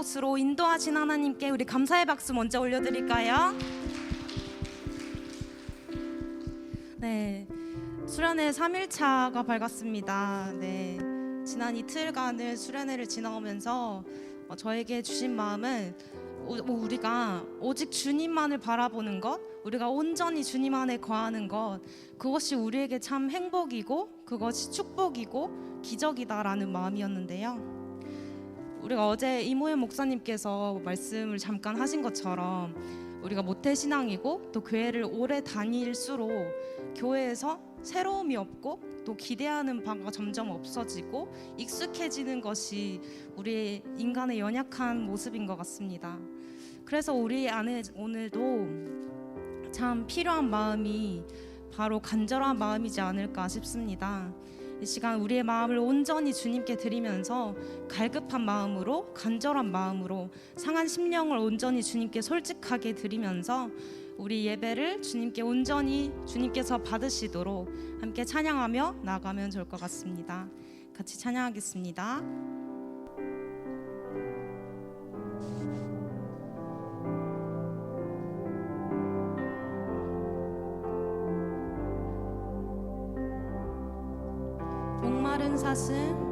곳으로 인도하신 하나님께 우리 감사의 박수 먼저 올려드릴까요? 네, 수련회 3일차가 밝았습니다. 네, 지난 이틀간을 수련회를 지나오면서 어, 저에게 주신 마음은 우리가 오직 주님만을 바라보는 것, 우리가 온전히 주님 안에 거하는 것, 그것이 우리에게 참 행복이고 그것이 축복이고 기적이다라는 마음이었는데요. 우리가 어제 이모현 목사님께서 말씀을 잠깐 하신 것처럼 우리가 모태 신앙이고 또 교회를 오래 다닐수록 교회에서 새로움이 없고 또 기대하는 바가 점점 없어지고 익숙해지는 것이 우리 인간의 연약한 모습인 것 같습니다. 그래서 우리 안에 오늘도 참 필요한 마음이 바로 간절한 마음이지 않을까 싶습니다. 이 시간 우리의 마음을 온전히 주님께 드리면서 갈급한 마음으로 간절한 마음으로 상한 심령을 온전히 주님께 솔직하게 드리면서 우리 예배를 주님께 온전히 주님께서 받으시도록 함께 찬양하며 나가면 좋을 것 같습니다. 같이 찬양하겠습니다. 목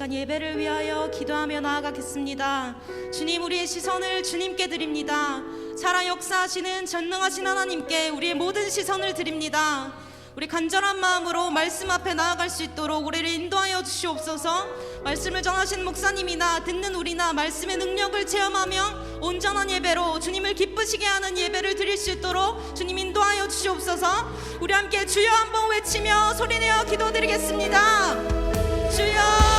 시간 예배를 위하여 기도하며 나아가겠습니다. 주님 우리의 시선을 주님께 드립니다. 살아 역사하시는 전능하신 하나님께 우리의 모든 시선을 드립니다. 우리 간절한 마음으로 말씀 앞에 나아갈 수 있도록 우리를 인도하여 주시옵소서. 말씀을 전하신 목사님이나 듣는 우리나 말씀의 능력을 체험하며 온전한 예배로 주님을 기쁘시게 하는 예배를 드릴 수 있도록 주님 인도하여 주시옵소서. 우리 함께 주여 한번 외치며 소리내어 기도드리겠습니다. 주여